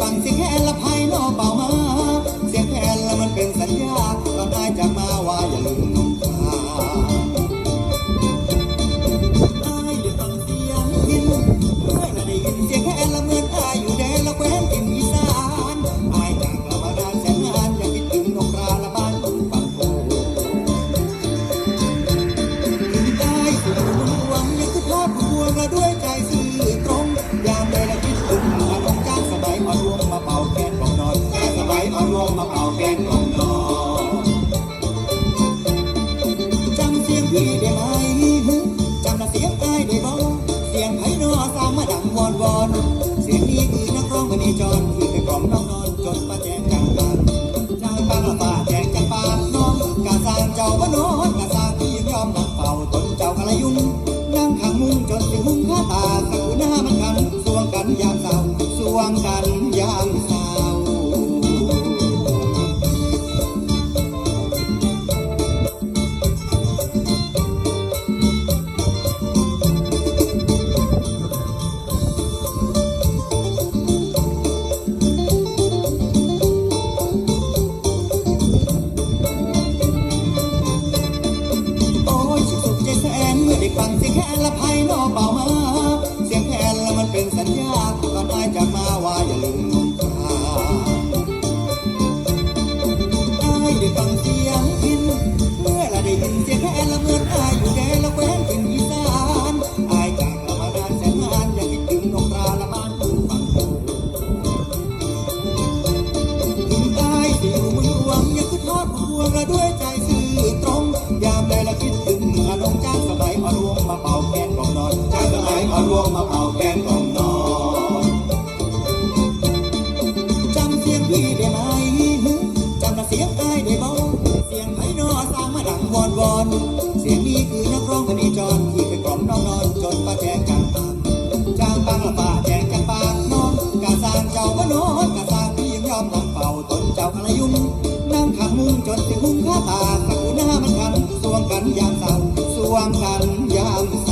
ฟังสิแค่ละพ อนวงมาเป่าแกงกอมนอนจำเสียงพี่ได้ไหมจำละเสียงอายได้บ่เสียงไผ่นอสามมาดังวอนวอนเสียงนี้คือนักร้องมณีจรที่ไปกล่อมน้องนอนจนป้าแจงจังปังจางปังละป้าแจงจังปางน้องกาสางเจ้าว่านนอนกาสร้างพี่ยังยอมนั่งเฝ้าตนเจ้ากะละยุ่งนั่งขังมุงจนถึงหุงข้าตาสูหน้ามันขันสวงกันยามเศร้าสวงกันยามเศร้า ฟังเสียงแคนละไพ่นอเป่ามา เสียงแคนละมันเป็นสัญญาก่อนอายจะมาว่าอย่าลืม เสียงไผ่นอสร้างมาดังวอนวอนเสียงนี้คือนักร้องมณีจรที่ไปกล่อมน้องนอนจนป้าแจงจังปังจางปังละป้าแจงจังปางนอนกาสร้างเจ้าวนอนกาสร้างพี่ยังยอมนั่งเป่าตนเจ้าอะไรยุ่งนั่งขังมุงจนถึงหุ้งข้าตาสักหน้ามันกันสวงกันยามเศร้าสวงกันยามเศ